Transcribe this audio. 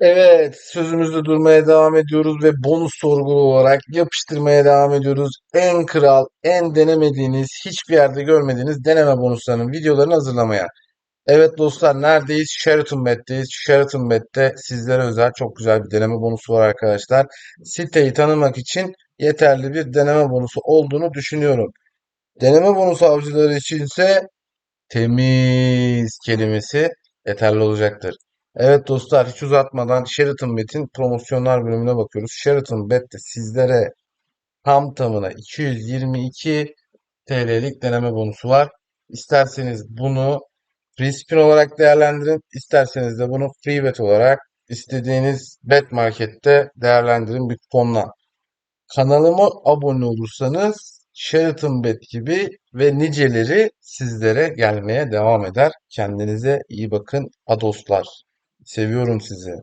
Evet, sözümüzde durmaya devam ediyoruz ve bonus sorgulu olarak yapıştırmaya devam ediyoruz. En kral, en denemediğiniz, hiçbir yerde görmediğiniz deneme bonuslarının videolarını hazırlamaya. Evet dostlar neredeyiz? Sheraton Bet'teyiz. Sheraton Bet'te sizlere özel çok güzel bir deneme bonusu var arkadaşlar. Siteyi tanımak için yeterli bir deneme bonusu olduğunu düşünüyorum. Deneme bonusu avcıları içinse temiz kelimesi yeterli olacaktır. Evet dostlar hiç uzatmadan Sheraton Bet'in promosyonlar bölümüne bakıyoruz. Sheraton Bet'te sizlere tam tamına 222 TL'lik deneme bonusu var. İsterseniz bunu spin olarak değerlendirin. isterseniz de bunu free bet olarak istediğiniz bet markette değerlendirin bir kuponla. Kanalıma abone olursanız Sheraton Bet gibi ve niceleri sizlere gelmeye devam eder. Kendinize iyi bakın adoslar. Seviyorum sizi.